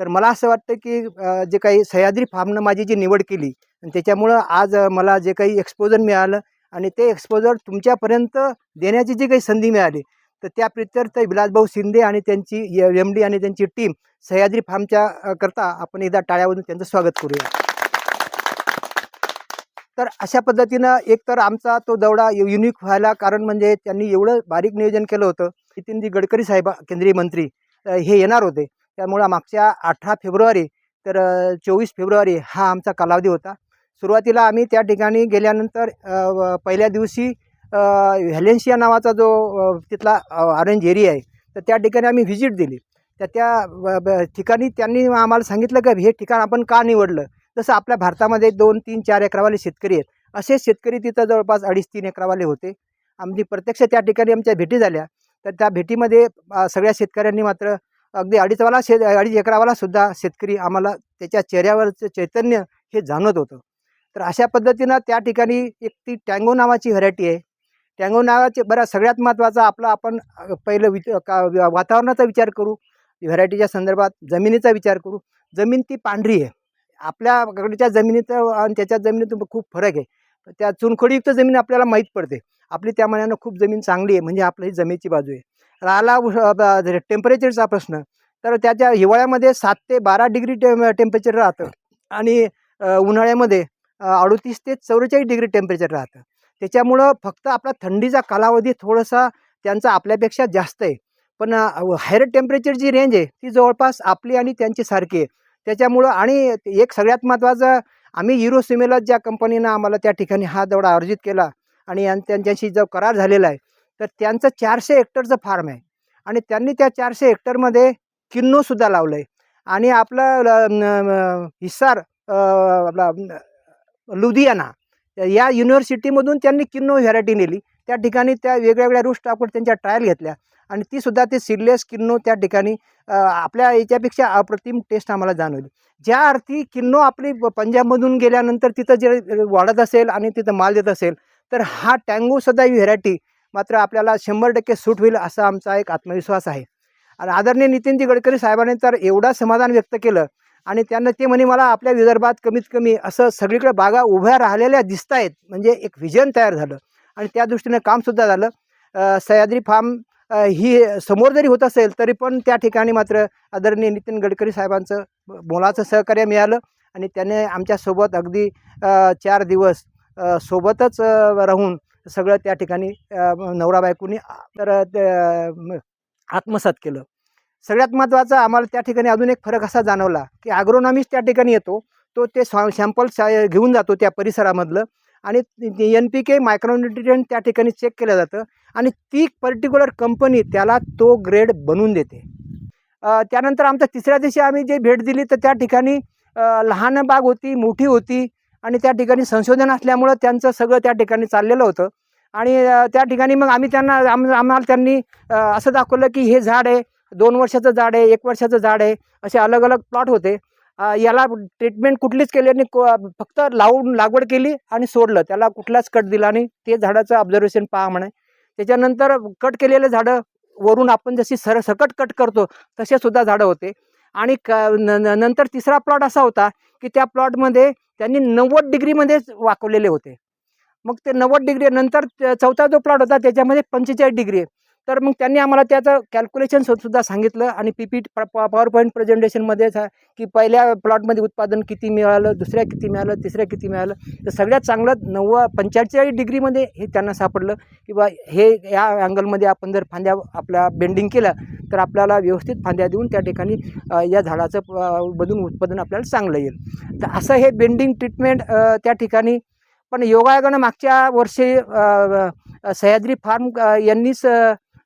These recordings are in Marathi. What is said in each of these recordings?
तर मला असं वाटतं की जे काही सह्याद्री फार्मनं माझी जी निवड केली आणि त्याच्यामुळं आज मला जे काही एक्सपोजर मिळालं आणि ते एक्सपोजर तुमच्यापर्यंत देण्याची जी काही संधी मिळाली तर त्या प्रित्यर्थ विलासभाऊ शिंदे आणि त्यांची एम डी आणि त्यांची टीम सह्याद्री फार्मच्या करता आपण एकदा टाळ्यावरून त्यांचं स्वागत करूया. तर अशा पद्धतीनं एक तर आमचा तो दौडा युनिक व्हायला कारण म्हणजे त्यांनी एवढं बारीक नियोजन केलं होतं. नितीनजी गडकरी साहेब केंद्रीय मंत्री हे येणार होते. त्यामुळं मागच्या अठरा फेब्रुवारी तर चोवीस फेब्रुवारी हा आमचा कालावधी होता. सुरुवातीला आम्ही त्या ठिकाणी गेल्यानंतर व- पहिल्या दिवशी व्हॅलेन्शिया नावाचा जो तिथला ऑरेंज एरिया आहे तर त्या ठिकाणी आम्ही व्हिजिट दिली. तर त्या ठिकाणी त्यांनी आम्हाला सांगितलं की हे ठिकाण आपण का निवडलं? जसं आपल्या भारतामध्ये दोन तीन चार एकरावाले शेतकरी आहेत असे शेतकरी तिथं जवळपास अडीच तीन एकरावाले होते. आमची प्रत्यक्ष त्या ठिकाणी आमच्या भेटी झाल्या. तर त्या भेटीमध्ये सगळ्या शेतकऱ्यांनी मात्र अगदी अडीचवाला शे अडीच एकरावाला सुद्धा शेतकरी आम्हाला त्याच्या चेहऱ्यावरचं चैतन्य हे जाणवत होतं. तर अशा पद्धतीनं त्या ठिकाणी एक ती टँगो नावाची व्हरायटी आहे. टँगो नावाचे बरं सगळ्यात महत्त्वाचं आपलं आपण पहिलं विच का वातावरणाचा विचार करू व्हरायटीच्या संदर्भात जमिनीचा विचार करू. जमीन ती पांढरी आहे. आपल्याकडच्या जमिनीचं आणि त्याच्या जमिनीत खूप फरक आहे. त्या चुनखडीयुक्त जमीन आपल्याला माहीत पडते. आपली त्या मनानं खूप जमीन चांगली आहे म्हणजे आपलं ही जमिनीची बाजू आहे. राहिला टेम्परेचरचा प्रश्न तर त्याच्या हिवाळ्यामध्ये सात ते बारा डिग्री टेम टेम्परेचर राहतं. आणि उन्हाळ्यामध्ये अडतीस ते चौवेचाळीस डिग्री टेम्परेचर राहतं. त्याच्यामुळं फक्त आपला थंडीचा कालावधी थोडासा त्यांचा आपल्यापेक्षा जास्त आहे. पण हायर टेम्परेचर जी रेंज आहे ती जवळपास आपली आणि त्यांची सारखी आहे. त्याच्यामुळं आणि एक सगळ्यात महत्त्वाचं आम्ही युरोसिमेला ज्या कंपनीनं आम्हाला त्या ठिकाणी हा दौडा आयोजित केला आणि त्यांच्याशी जो करार झालेला आहे तर त्यांचं चारशे हेक्टरचं फार्म आहे. आणि त्यांनी त्या चारशे हेक्टरमध्ये किन्नोसुद्धा लावलं आहे आणि आपलं ल- हिस्सार आपला लुधियाना या युनिव्हर्सिटीमधून त्यांनी किन्नो व्हरायटी नेली. त्या ठिकाणी त्या वेगळ्या वेगळ्या रूट स्टॉकवर त्यांच्या ट्रायल घेतल्या. आणि ती सुद्धा ते सिरलेस किन्नो त्या ठिकाणी आपल्या याच्यापेक्षा अप्रतिम टेस्ट आम्हाला जाणवली. ज्या अर्थी किन्नो आपली पंजाबमधून गेल्यानंतर तिथं जे वाढत असेल आणि तिथं माल देत असेल तर हा टँगोसुद्धा ही व्हेरायटी मात्र आपल्याला शंभर टक्के सूट होईल असा आमचा एक आत्मविश्वास आहे. आणि आदरणीय नितीनजी गडकरी साहेबांनी तर एवढा समाधान व्यक्त केलं आणि त्यांना ते म्हणे मला आपल्या विदर्भात कमीत कमी असं सगळीकडे बागा उभ्या राहिलेल्या दिसत आहेत म्हणजे एक व्हिजन तयार झालं. आणि त्या दृष्टीनं कामसुद्धा झालं. सह्याद्री फार्म ही समोर जरी होत असेल तरी पण त्या ठिकाणी मात्र आदरणीय नितीन गडकरी साहेबांचं मोलाचं सहकार्य मिळालं आणि त्याने आमच्यासोबत अगदी चार दिवस सोबतच राहून सगळं त्या ठिकाणी नवरा बायकोनी तर ते, आत्मसात केलं. सगळ्यात महत्त्वाचं आम्हाला त्या ठिकाणी अजून एक फरक असा जाणवला की ॲग्रोनॉमिस्ट त्या ठिकाणी येतो तो ते सॅम्पल घेऊन जातो त्या परिसरामधलं आणि एन पी के मायक्रोन्युट्रियन त्या ठिकाणी चेक केलं जातं आणि ती पर्टिक्युलर कंपनी त्याला तो ग्रेड बनवून देते. त्यानंतर आमच्या तिसऱ्या दिवशी आम्ही जे भेट दिली तर त्या ठिकाणी लहान बाग होती मोठी होती आणि त्या ठिकाणी संशोधन असल्यामुळं त्यांचं सगळं त्या ठिकाणी चाललेलं होतं. आणि त्या ठिकाणी मग आम्ही त्यांना आम आम्हाला त्यांनी असं दाखवलं की हे झाड आहे दोन वर्षाचं झाड आहे एक वर्षाचं झाड आहे असे अलग अलग प्लॉट होते. याला ट्रीटमेंट कुठलीच केली आणि फक्त लावून लागवड केली आणि सोडलं. त्याला कुठलाच कट दिला आणि ते झाडाचं ऑब्झर्वेशन पहा म्हणे. त्याच्यानंतर कट केलेले झाडं वरून आपण जशी सर सकट कट करतो तसे सुद्धा झाडं होते. आणि क न- नंतर तिसरा प्लॉट असा होता की त्या प्लॉटमध्ये त्यांनी नव्वद डिग्रीमध्येच वाकवलेले होते. मग ते नव्वद डिग्री नंतर चौथा जो प्लॉट होता त्याच्यामध्ये पंचेचाळीस डिग्री आहे. तर मग त्यांनी आम्हाला त्याचं कॅल्क्युलेशन सुद्धा सांगितलं आणि पी पी पॉवर पॉईंट प्रेझेंटेशनमध्ये की पहिल्या प्लॉटमध्ये उत्पादन किती मिळालं दुसऱ्या किती मिळालं तिसऱ्या किती मिळालं. तर सगळ्यात चांगलं नव्वद पंचेचाळीस डिग्रीमध्ये हे त्यांना सापडलं की बा हे या अँगलमध्ये आपण जर फांद्या आपल्या बेंडिंग केलं तर आपल्याला व्यवस्थित फांद्या देऊन त्या ठिकाणी या झाडाचं अ, मधून उत्पादन आपल्याला चांगलं येईल. तर असं हे बेंडिंग ट्रीटमेंट त्या ठिकाणी. पण योगायोगानं मागच्या वर्षी सह्याद्री फार्म यांनीच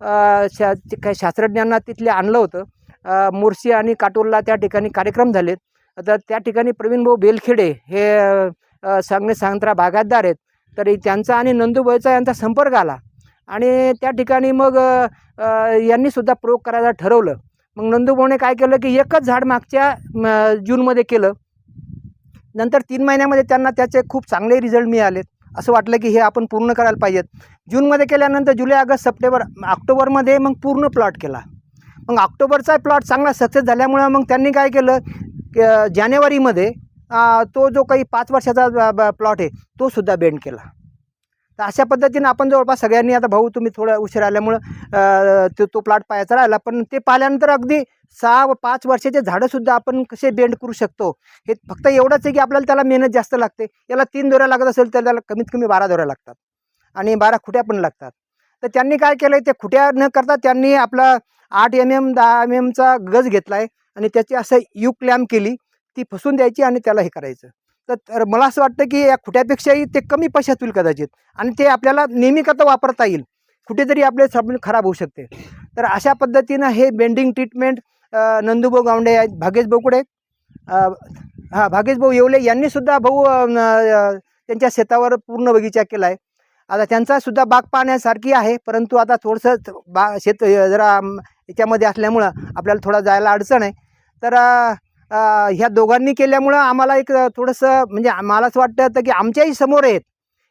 शा काही शास्त्रज्ञांना तिथले आणलं होतं. मुर्शी मोर्शी आणि काटोलला त्या ठिकाणी कार्यक्रम झालेत तर त्या ठिकाणी प्रवीणभाऊ बेलखेडे हे सांगणे सांगत्रा बागायतदार आहेत. तरी त्यांचा आणि नंदूबाईचा यांचा संपर्क आला. आणि त्या ठिकाणी मग यांनीसुद्धा प्रयोग करायला ठरवलं. मग नंदूभाऊने काय केलं की एकच झाड मागच्या जूनमध्ये केलं. नंतर तीन महिन्यामध्ये त्यांना त्याचे खूप चांगले रिझल्ट मिळालेत. असं वाटलं की हे आपण पूर्ण करायला पाहिजेत. जूनमध्ये केल्यानंतर जुलै ऑगस्ट सप्टेंबर ऑक्टोबरमध्ये मग पूर्ण प्लॉट केला. मग ऑक्टोबरचा प्लॉट चांगला सक्सेस झाल्यामुळं मग त्यांनी काय केलं की, जानेवारीमध्ये तो जो काही पाच वर्षाचा प्लॉट आहे तोसुद्धा बेंड केला. तर अशा पद्धतीनं आपण जवळपास सगळ्यांनी आता भाऊ तुम्ही थोडं उशीर आल्यामुळं तो तो प्लॉट पाहायचा राहिला. पण ते पाहिल्यानंतर अगदी सहा व पाच वर्षाचे झाडंसुद्धा आपण कसे बेंड करू शकतो? हे फक्त एवढंच आहे की आपल्याला त्याला मेहनत जास्त लागते. याला तीन दोऱ्या लागत असेल तर त्याला कमीत कमी बारा दोऱ्या लागतात. आणि बारा खुट्या पण लागतात. तर त्यांनी काय केलं आहे ते खुट्या न करता त्यांनी आपला आठ एम एम दहा एम एमचा गज घेतला आहे आणि त्याची असं यू क्लॅम्प केली. ती फसून द्यायची आणि त्याला हे करायचं. तर तर मला असं वाटतं की या खुट्यापेक्षाही ते कमी पैशात होईल कदाचित. आणि ते आपल्याला नेहमी करता वापरता येईल. कुठेतरी आपले साबण खराब होऊ शकते. तर अशा पद्धतीनं हे बेंडिंग ट्रीटमेंट नंदूभाऊ गावंडे आहेत भागेश बोकुडे हां भागेश भाऊ येवले यांनीसुद्धा भाऊ त्यांच्या शेतावर पूर्ण बगीचा केला आहे आता त्यांचा सुद्धा बाग पाहण्यासारखी आहे परंतु आता थोडंसं बा शेत जरा याच्यामध्ये असल्यामुळं आपल्याला थोडा जायला अडचण आहे. तर ह्या दोघांनी केल्यामुळं आम्हाला एक थोडंसं म्हणजे मला असं वाटतं होतं की आमच्याही समोर आहेत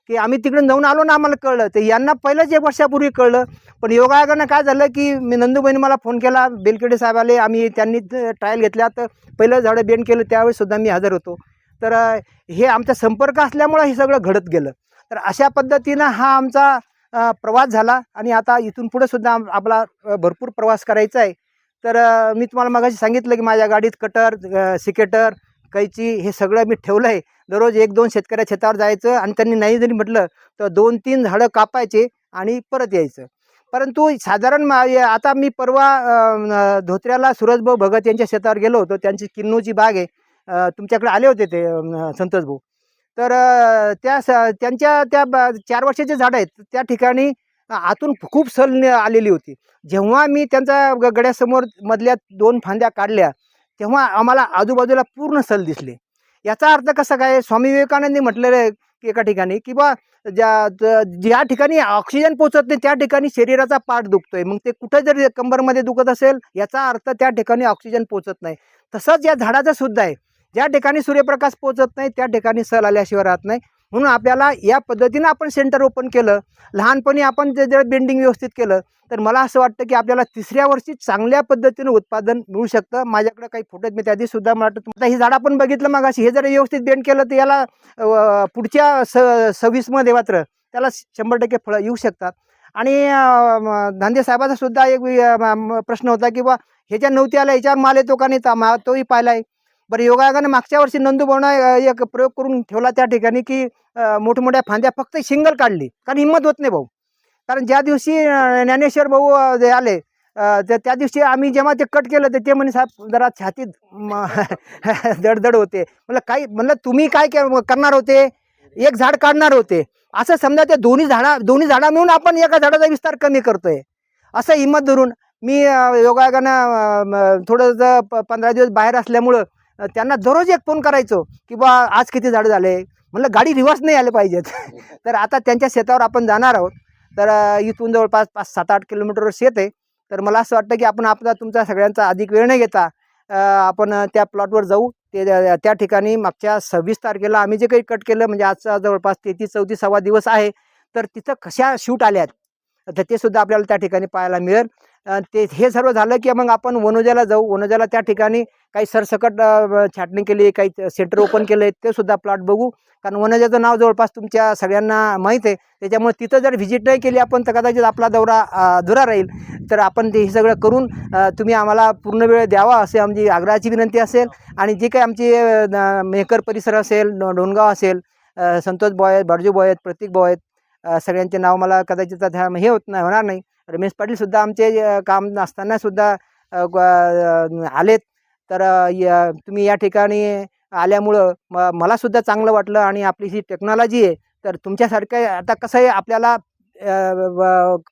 की आम्ही तिकडून जाऊन आलो ना आम्हाला कळलं. तर यांना पहिलंच एक वर्षापूर्वी कळलं. पण योगायोगानं काय झालं की मी नंदूबाईने मला फोन केला बेलकेडे साहेब आले आम्ही त्यांनी ट्रायल घेतल्या. तर पहिलं झाडं बेंड केलं त्यावेळेसुद्धा मी हजर होतो. तर हे आमचा संपर्क असल्यामुळं हे सगळं घडत गेलं. तर अशा पद्धतीनं हा आमचा प्रवास झाला आणि आता इथून पुढंसुद्धा आपला भरपूर प्रवास करायचा आहे. तर मी तुम्हाला मगाशी सांगितलं की माझ्या गाडीत कटर सिकेटर कैची हे सगळं मी ठेवलं आहे दररोज एक दोन शेतकऱ्या शेतावर जायचं आणि त्यांनी नाही जरी म्हटलं तर दोन तीन झाडं कापायचे आणि परत यायचं. परंतु साधारण मा- आता मी परवा धोत्र्याला सुरजभाऊ भगत यांच्या शेतावर गेलो होतो. त्यांची किन्नूची बाग आहे. तुमच्याकडे आले होते ते संतोषभाऊ तर त्या स त्यांच्या त्या चार वर्षाचे झाडं आहेत. त्या ठिकाणी आतून खूप सल आलेली होती. जेव्हा मी त्यांचा गड्यासमोर मधल्या दोन फांद्या काढल्या तेव्हा आम्हाला आजूबाजूला पूर्ण सल दिसले. याचा अर्थ कसा काय? स्वामी विवेकानंदनी म्हटलेलं आहे की एका ठिकाणी की बा ज्या ज- ज्या ठिकाणी ऑक्सिजन पोचत नाही त्या ठिकाणी शरीराचा पाठ दुखतोय. मग ते कुठं जर कंबरमध्ये दुखत असेल याचा अर्थ त्या ठिकाणी ऑक्सिजन पोचत नाही. तसंच या झाडाचं सुद्धा आहे. ज्या ठिकाणी सूर्यप्रकाश पोचत नाही त्या ठिकाणी सल आल्याशिवाय राहत नाही. म्हणून आपल्याला या पद्धतीनं आपण सेंटर ओपन केलं. लहानपणी आपण ते जर बेंडिंग व्यवस्थित केलं तर मला असं वाटतं की आपल्याला तिसऱ्या वर्षी चांगल्या पद्धतीनं उत्पादन मिळू शकतं. माझ्याकडे काही फोटो आहेत मी त्याआधी सुद्धा मला वाटतं आता ही झाड आपण बघितलं मग हे जर व्यवस्थित बेंड केलं तर याला पुढच्या स सव्वीसमध्ये मात्र त्याला शंभर टक्के फळं येऊ शकतात. आणि अं, धांदे साहेबाचा सुद्धा एक म- प्रश्न होता की बा ह्याच्या नव्हत्याला याच्यावर माल येतो का नाही? तर मा तोही पाहिला आहे. बरं योगायोगाने मागच्या वर्षी नंदूभाऊनं एक प्रयोग करून ठेवला त्या ठिकाणी की मोठमोठ्या फांद्या फक्त सिंगल काढली. कारण हिंमत होत नाही भाऊ. कारण ज्या दिवशी ज्ञानेश्वर भाऊ जे आले तर त्या दिवशी आम्ही जेव्हा ते कट केलं तर ते म्हणे साहेब जरा छातीत दडदड होते. म्हणलं काही म्हणलं तुम्ही काय के- करणार होते? एक झाड काढणार होते. असं समजा ते दोन्ही झाडा दोन्ही झाडा मिळून आपण एका झाडाचा विस्तार कमी करतोय. असं हिंमत धरून मी योगायोगानं थोडंसं प पंधरा दिवस बाहेर असल्यामुळं त्यांना दररोज एक फोन करायचो की बा आज किती झाडं झाले? म्हणलं गाडी रिवर्स नाही आले पाहिजेत. तर आता त्यांच्या शेतावर आपण जाणार आहोत. तर इथून जवळपास पाच सात आठ किलोमीटरवर शेत आहे. तर मला असं वाटतं की आपण आपला तुमचा सगळ्यांचा अधिक वेळ नाही घेता. आपण त्या प्लॉटवर जाऊ. ते त्या- ठिकाणी मागच्या सव्वीस तारखेला आम्ही जे काही कट केलं म्हणजे आजचा जवळपास तेहतीस चौतीसावा दिवस आहे. तर तिथं कशा शूट आल्यात? तर ते सुद्धा आपल्याला त्या ठिकाणी पाहायला मिळेल. ते हे सर्व झालं की मग आपण वनोजाला जाऊ. वनोजाला त्या ठिकाणी काही सरसकट छाटणी केली काही सेंटर ओपन केले ते सुद्धा प्लॉट बघू. कारण वनजाचं नाव जवळपास तुमच्या सगळ्यांना माहीत आहे. त्याच्यामुळे तिथं जर व्हिजिट नाही केली आपण तर कदाचित आपला दौरा अधुरा राहील. तर आपण ते हे सगळं करून तुम्ही आम्हाला पूर्ण वेळ द्यावा असे आमची आग्रहाची विनंती असेल. आणि जे काही आमचे मेहकर परिसर असेल डो- डोणगाव असेल संतोष बॉय आहेत बारजू बॉय आहेत प्रतीक बॉय आहेत सगळ्यांचे नाव मला कदाचित आता हे होत नाही होणार नाही. रमेश पाटीलसुद्धा आमचे काम नसताना सुद्धा आलेत. तर या- तुम्ही या ठिकाणी आल्यामुळं म मलासुद्धा चांगलं वाटलं आणि आपली ही टेक्नॉलॉजी आहे तर तुमच्यासारखं आता कसं आहे आपल्याला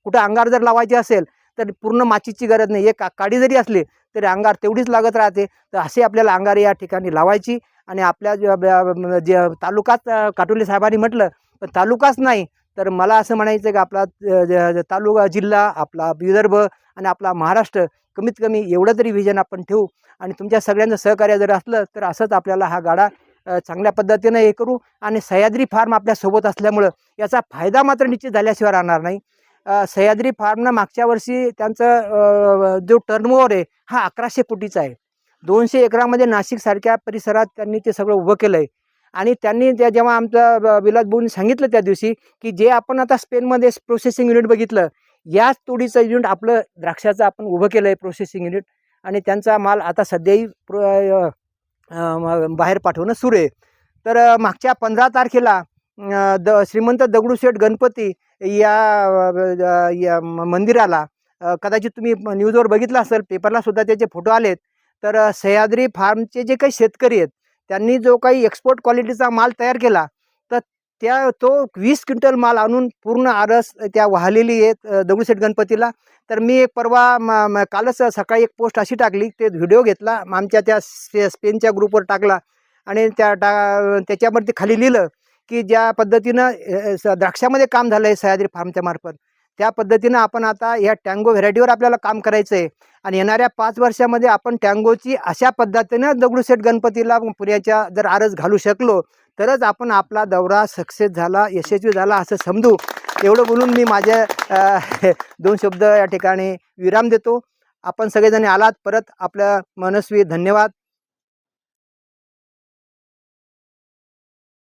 कुठं अंगार जर लावायची असेल तर पूर्ण माचीची गरज नाही. एक का- काडी जरी असली तरी अंगार तेवढीच लागत राहते. तर असे आपल्याला अंगार या ठिकाणी लावायची आणि आपल्या ज- जे तालुकात काटोले साहेबांनी म्हटलं पण तालुकाच नाही तर मला असं म्हणायचं की आपला तालुका जिल्हा आपला विदर्भ आणि आपला महाराष्ट्र कमीत कमी एवढं तरी व्हिजन आपण ठेवू आणि तुमच्या सगळ्यांचं सहकार्य जर असलं तर असंच आपल्याला हा गाडा चांगल्या पद्धतीनं हे करू आणि सह्याद्री फार्म आपल्यासोबत असल्यामुळं याचा फायदा मात्र निश्चित झाल्याशिवाय राहणार नाही. सह्याद्री फार्मनं मागच्या वर्षी त्यांचं जो टर्नओव्हर आहे हा अकराशे कोटीचा आहे. दोनशे एकरामध्ये नाशिकसारख्या परिसरात त्यांनी ते सगळं उभं केलं आहे आणि त्यांनी त्या जेव्हा आमचं ब- विलास भाऊनी सांगितलं त्या दिवशी की जे आपण आता स्पेनमध्ये प्रोसेसिंग युनिट बघितलं याच तोडीचं युनिट आपलं द्राक्षाचं आपण उभं केलं आहे प्रोसेसिंग युनिट आणि त्यांचा माल आता सध्याही बाहेर पाठवणं सुरू आहे. तर मागच्या पंधरा तारखेला द श्रीमंत दगडूशेठ गणपती या या मंदिराला कदाचित तुम्ही न्यूजवर बघितलं असेल पेपरला सुद्धा त्याचे फोटो आलेत. तर सह्याद्री फार्मचे जे काही शेतकरी आहेत त्यांनी जो काही एक्सपोर्ट क्वालिटीचा माल तयार केला तर त्या तो वीस क्विंटल माल आणून पूर्ण आरस त्या वाहलेली आहेत दगडूशेठ गणपतीला. तर मी एक परवा कालच सकाळी एक पोस्ट अशी टाकली ते व्हिडिओ घेतला आमच्या त्या स्पेनच्या ग्रुपवर टाकला. आणि त्या टा त्याच्यावरती खाली लिहिलं की ज्या पद्धतीनं स- द्राक्षामध्ये काम झालं आहे सह्याद्री फार्मच्या मार्फत. त्या पद्धतीनं आपण आता या टँगो व्हेरायटीवर आपल्याला काम करायचं आहे आणि येणाऱ्या पाच वर्षामध्ये आपण टँगोची अशा पद्धतीनं दगडूशेठ गणपतीला पुण्याच्या जर आरस घालू शकलो तरच आपण आपला दौरा सक्सेस झाला यशस्वी झाला असं समजू. एवढं बोलून मी माझे दोन शब्द या ठिकाणी विराम देतो. आपण सगळेजण आलात परत आपलं मनस्वी धन्यवाद.